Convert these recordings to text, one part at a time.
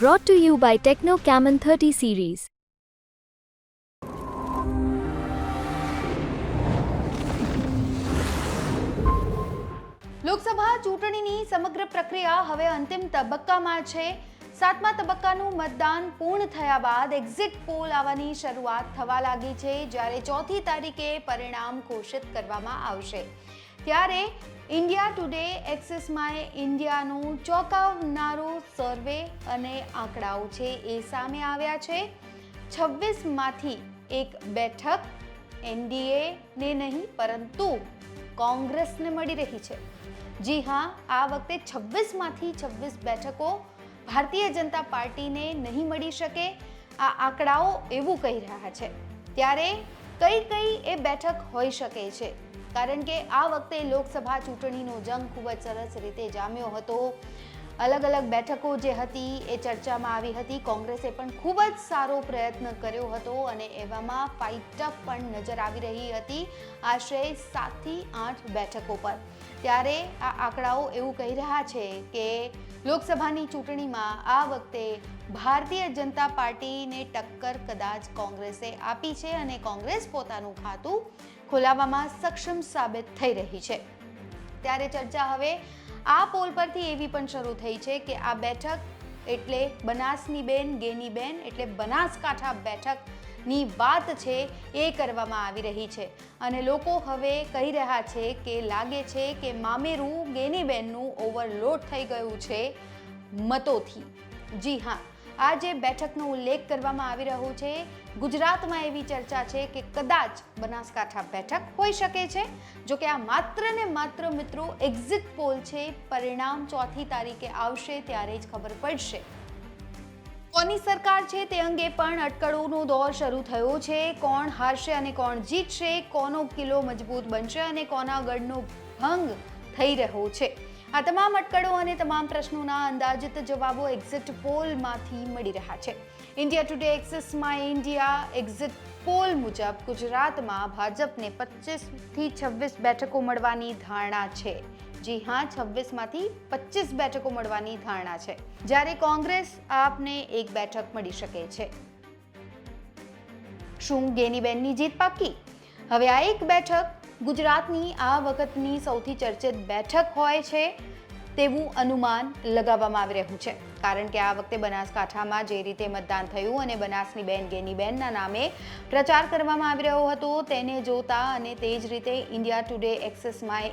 Brought to you by Techno Camon 30 series. Lok Sabha ચૂંટણીની સમગ્ર પ્રક્રિયા હવે અંતિમ તબક્કામાં છે. સાતમા તબક્કાનું મતદાન પૂર્ણ થયા બાદ એક્ઝિટ પોલ આવવાની શરૂઆત થવા લાગી છે. જ્યારે ચોથી તારીખે પરિણામ ઘોષિત કરવામાં આવશે. ત્યારે ઇન્ડિયા ટુડે એક્સિસમાં ઇન્ડિયાનું ચોંકાવનારું સર્વે અને આંકડાઓ છે એ સામે આવ્યા છે. છવ્વીસમાંથી એક બેઠક એનડીએને નહીં, પરંતુ કોંગ્રેસને મળી રહી છે. જી હા, આ વખતે છવ્વીસમાંથી છવ્વીસ બેઠકો ભારતીય જનતા પાર્ટીને નહીં મળી શકે, આ આંકડાઓ એવું કહી રહ્યા છે. ત્યારે કઈ કઈ એ બેઠક હોઈ શકે છે? કારણ કે આ વખતે લોકસભા ચૂંટણીનો જંગ ખૂબ જ સરસ રીતે જામ્યો હતો. અલગ અલગ બેઠકો જે હતી એ ચર્ચામાં આવી હતી. કોંગ્રેસે પણ ખૂબ જ સારો પ્રયત્ન કર્યો હતો અને એવામાં ફાઇટઅપ પણ નજર આવી રહી હતી આશરે સાતથી આઠ બેઠકો પર. ત્યારે આ આંકડાઓ એવું કહી રહ્યા છે કે લોકસભાની ચૂંટણીમાં આ વખતે ભારતીય જનતા પાર્ટીને ટક્કર કદાચ કોંગ્રેસે આપી છે અને કોંગ્રેસ પોતાનું ખાતું ખોલાવવામાં સક્ષમ સાબિત થઈ રહી છે. ત્યારે ચર્ચા હવે આ પોલ પરથી એવી પણ શરૂ થઈ છે કે આ બેઠક એટલે બનાસની બેન, ગેની બેન એટલે બનાસકાંઠા બેઠકની વાત છે એ કરવામાં આવી રહી છે. અને લોકો હવે કહી રહ્યા છે કે લાગે છે કે મામેરું, ગેની બેનનું ઓવરલોડ થઈ ગયું છે મતોથી. જી હા. આ જે બેઠકનો ઉલ્લેખ કરવામાં આવી રહ્યો છે. ગુજરાતમાં એવી ચર્ચા છે કે કદાચ બનાસકાંઠા બેઠક હોઈ શકે છે. જો કે આ માત્ર ને માત્ર મિત્રો એક્ઝિટ પોલ છે. પરિણામ ચોથી તારીખે આવશે ત્યારે જ ખબર પડશે. કોની સરકાર છે તે અંગે પણ અટકળોનો દોર શરૂ થયો છે. કોણ હારશે અને કોણ જીતશે, કોનો કિલ્લો મજબૂત બનશે અને કોના ગઢનો ભંગ થઈ રહ્યો છે. આ તમામ અટકળો અને તમામ પ્રશ્નોના અંદાજિત જવાબો એક્ઝિટ પોલમાંથી મળી રહ્યા છે. ઇન્ડિયા ટુડે એક્સિસમાં ઇન્ડિયા એક્ઝિટ પોલ મુજબ ગુજરાતમાં ભાજપને પચીસથી છવ્વીસ બેઠકો મળવાની ધારણા છે. જી હા, છવ્વીસમાંથી પચીસ બેઠકો મળવાની ધારણા છે. જ્યારે કોંગ્રેસ આપને એક બેઠક મળી શકે છે. શું ગેનીબેનની જીત પાકી? હવે આ એક બેઠક ગુજરાતની આ વખતની સૌથી ચર્ચિત બેઠક હોય છે તેવું અનુમાન લગાવવામાં આવી રહ્યું છે. કારણ કે આ વખતે બનાસકાંઠામાં જે રીતે મતદાન થયું અને બનાસની બેન ગેનીબેનના નામે પ્રચાર કરવામાં આવી રહ્યો હતો, તેને જોતા અને તે જ રીતે ઇન્ડિયા ટુડે એક્સેસમાં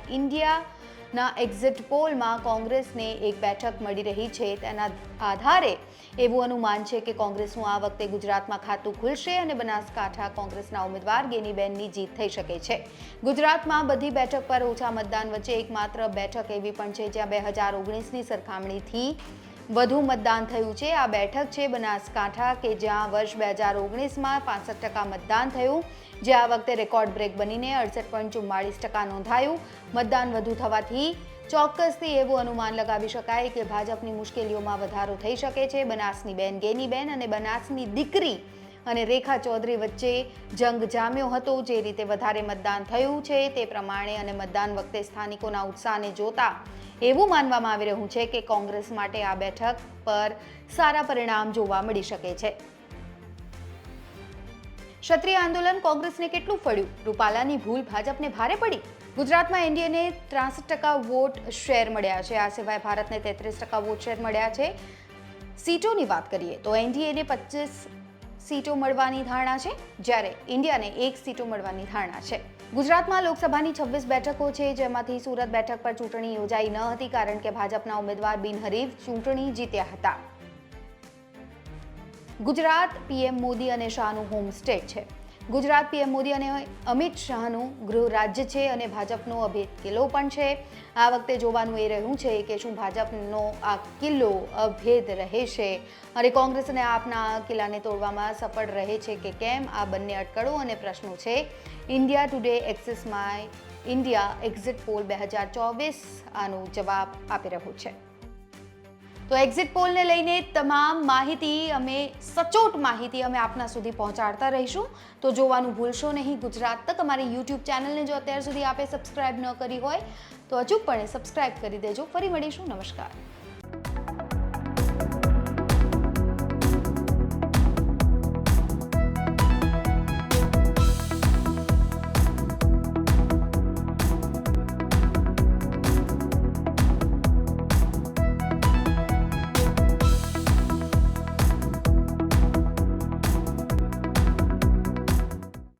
ઇન્ડિયાના એક્ઝિટ પોલમાં કોંગ્રેસને એક બેઠક મળી રહી છે. તેના આધારે એવું અનુમાન છે કે કોંગ્રેસનું આ વખતે ગુજરાતમાં ખાતું ખુલશે અને બનાસકાંઠા કોંગ્રેસના ઉમેદવાર ગેનીબેનની જીત થઈ શકે છે. ગુજરાતમાં બધી બેઠક પર ઓછા મતદાન વચ્ચે એકમાત્ર બેઠક એવી પણ છે જ્યાં બે હજાર ઓગણીસની સરખામણીથી વધુ મતદાન થયું છે. આ બેઠક છે બનાસકાંઠા કે જ્યાં વર્ષ બે હજાર ઓગણીસમાં પાસઠ ટકા મતદાન થયું, જે આ વખતે રેકોર્ડ બ્રેક બનીને અડસઠ પોઈન્ટ ચુમ્માળીસ ટકા નોંધાયું. મતદાન વધુ થવાથી ચોક્કસથી એવું અનુમાન લગાવી શકાય કે ભાજપની મુશ્કેલીઓમાં વધારો થઈ શકે છે. બનાસની બેન ગેનીબેન અને બનાસની દીકરી અને રેખા ચૌધરી વચ્ચે જંગ જામ્યો હતો. જે રીતે વધારે મતદાન થયું છે તે પ્રમાણે અને મતદાન વખતે સ્થાનિકોના ઉત્સાહને જોતા એવું માનવામાં આવી રહ્યું છે કે કોંગ્રેસ માટે આ બેઠક પર સારા પરિણામ જોવા મળી શકે છે. ક્ષત્રિય આંદોલન કોંગ્રેસને કેટલું ફળ્યું? રૂપાલાની ભૂલ ભાજપને ભારે પડી? ગુજરાતમાં એનડીએને ત્રાસઠ ટકા વોટ શેર મળ્યા છે. આ સિવાય ભારતને તેત્રીસ ટકા વોટ શેર મળ્યા છે. સીટોની વાત કરીએ તો એનડીએને પચીસ સીટો મળવાની ધારણા છે, જ્યારે ઇન્ડિયાને એક સીટો મળવાની ધારણા છે. ગુજરાતમાં લોકસભાની છવ્વીસ બેઠકો છે, જેમાંથી સુરત બેઠક પર ચૂંટણી યોજાઈ ન હતી કારણ કે ભાજપના ઉમેદવાર બિનહરીફ ચૂંટણી જીત્યા હતા. ગુજરાત પીએમ મોદી અને શાહનું હોમ સ્ટેટ છે. ગુજરાત પીએમ મોદી અને અમિત શાહનું ગૃહ રાજ્ય છે અને ભાજપનો અભેદ કિલ્લો પણ છે. આ વખતે જોવાનું એ રહ્યું છે કે શું ભાજપનો આ કિલ્લો અભેદ રહેશે અને કોંગ્રેસ અને આપના કિલ્લાને તોડવામાં સફળ રહે છે કે કેમ? આ બંને અટકળો અને પ્રશ્નો છે. ઇન્ડિયા ટુડે એક્સિસમાં ઇન્ડિયા એક્ઝિટ પોલ બે હજાર ચોવીસ આનો જવાબ આપી રહ્યું છે. તો એક્ઝિટ પોલને લઈને તમામ માહિતી અમે, સચોટ માહિતી અમે આપના સુધી પહોંચાડતા રહીશું. તો જોવાનું ભૂલશો નહીં. ગુજરાત તક અમારી યુટ્યુબ ચેનલને જો અત્યાર સુધી આપે સબસ્ક્રાઇબ ન કરી હોય, તો અચૂકપણે સબસ્ક્રાઇબ કરી દેજો. ફરી મળીશું. નમસ્કાર.